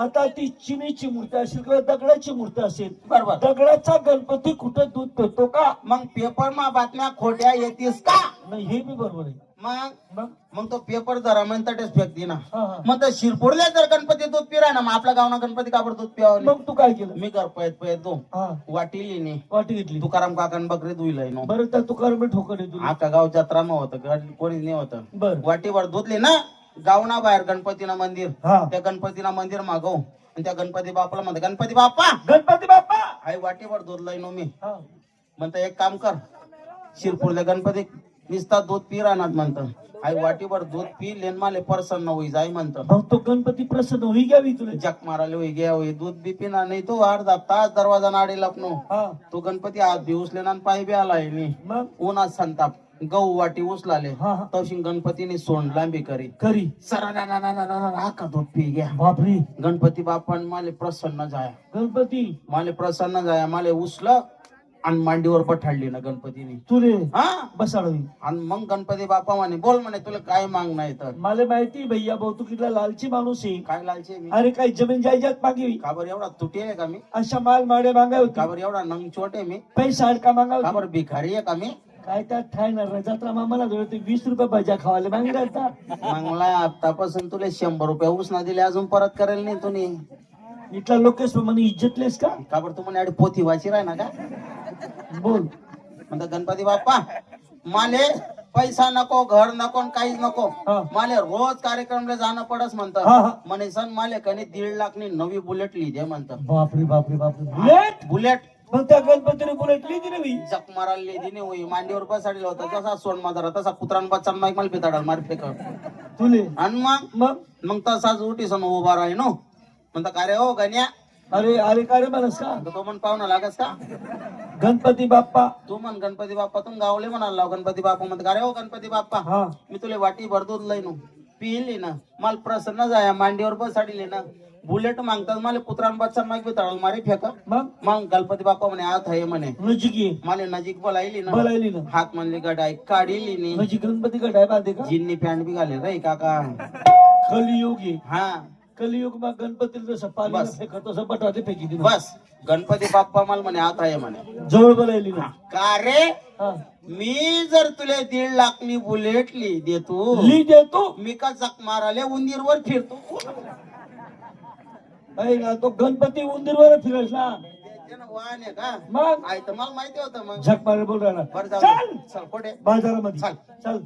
आता ती चिनीची मूर्ती असेल किंवा दगडाची मूर्ती असेल बरोबर. दगडाचा गणपती कुठं दूध पितो का? मग पेपर मा बातम्या खोट्या येतीस का? नाही हे बी बरोबर आहे. मग? मग? मग तो पेपर जरा म्हणताच फेकती ना. हा, हा. मग तर शिरपूरला जर गणपती दूध पिराय ना मग आपल्या गावना गणपती काबर दूध पिवावं? मग तू काय केलं? मी कर पयत पयत दो हा. वाटिली नी. वाटी घेतली. तुकाराम काकान बकरी धुईलय नो. बरं त्या तुकार मी ठोकर तुला आका गाव जत्रा न होतं गड- कोणी नाही होतं. बर. वाटीवर धुतली ना गावना बाहेर गणपतीना मंदिर. हा. त्या गणपतीना मंदिर मागव. आणि त्या गणपती बापाला म्हणते गणपती बाप्पा! गणपती बाप्पा! आई वाटीवर धुतलंय नो मी. हा. म्हणतं एक काम कर शिरपूरला गणपती निसता दूध पी राहणार म्हणतं. आई वाटीवर दूध पी लेन माले प्रसन्न होई जाय म्हणतं. मग तो गणपती प्रसन्न होई घ्यावी तुला. जक मारायला होई गे होई दूध बी पिना नाही तो अर्धा तास दरवाजा नाडी लपनो हा. तो गणपती हात बी उचले ना पाय बी आलाय मी मग? उन्हात संताप. गहू वाटी उचलाले. हा हा. तवशी गणपतीने सोंड लांबी करी. करी. सरा ना ना ना ना ना ना ना का दूध पी घ्या. बापरी. गणपती बाप्पा माले प्रसन्न जाया. गणपती. माले प्रसन्न जाया माले उचलं आणि मांडीवर पठाडली ना गणपतीने. तुले. हा? बसाडवी. आणि मग गणपती बाप्पा म्हणे बोल म्हणे तुला काय माग नाही तर? मला माहिती भैया भाऊ तू कितला लालची माणूस आहे. काय लालचे मी? अरे काही जमीन जायजात मागावी का बरं एवढा तुटी आहे का मी? अशा माल माडे मागावी का बरं एवढा नंग छोट आहे मी? पैसा का मागावी बरं भिकारी आहे का मी? काय त्यात ठायणार रे जत्रा मामाला जोड ते वीस रुपये भाज्या खावायला. मागितला मंगला आतापासून तुला शंभर रुपये उसना दिले अजून परत करेल नाही तुम्ही इथला लोकेश म्हणे इज्जतलेस का? का बरं तू म्हणे पोथी वाची राह ना का? बोल. म्हणता गणपती बाप्पा माले पैसा नको घर नको आणि काहीच नको. हा. माले रोज कार्यक्रमला जाणं पडस म्हणत हा. म्हणे सण माले कधी दीड लाख नी नवी बुलेट लिहिजे म्हणत बापरे बापरे बापरे. बुलेट? बुलेट. मग त्या गणपतीने बुलेट लिहिली रे मी जक मारायला लिहिली नाही होई मांडीवर बसाडलं होतं. तसा सोन माजरा तसा कुत्रान बच्चा माईक मला पिताडाल मार फेक तुले. आणि मग? मग? मग तसाच उठी सण उभा राही नो. म्हणता का रे हो गण्या? अरे अरे काय रे म्हणस का? तो म्हण पाहुणा लागस का? गणपती बाप्पा. तू म्हण गणपती बाप्पा तुम गावले म्हणाल गणपती बाप्पा. म्हणत का रे हो गणपती बाप्पा? मी तुला वाटी भर दूध लय पिली ना मला प्रसन्न जाया मांडीवर बसाडली ना बुलेट मागतात मला कुत्रान बच्चा माग पिताडाल मारे फेक. मग? मग गणपती बाप्पा म्हणे आत आहे म्हणे. नजिकी मला नजीक बोलायली ना. बोलायली ना. हात म्हणले गडाय काढिली नी. नजीक गणपती गडाय बांधे का? जिन्नी पॅन्ट बी घाले रे काका. कलियुग हा. गणपतीला जसं पाणी बस. फेकत तसं बटाटे फेकी दिलं. बस. गणपती बाप्पा मला म्हणे आत आहे म्हणे. जवळ बोलायली ना. का रे? हा. मी जर तुला दीड लाखनी बुलेट ली देतो ली देतो? मी का जक माराले उंदीरवर फिरतो? अरे ना, तो गणपती उंदीरवर फिरस ना वाहन आहे का? मग? तर मला माहिती होतं मग. झक मारे बोल राहिला. बरं जाऊ चल. दे. चल कुठे? बाजारामध्ये. चल. चल.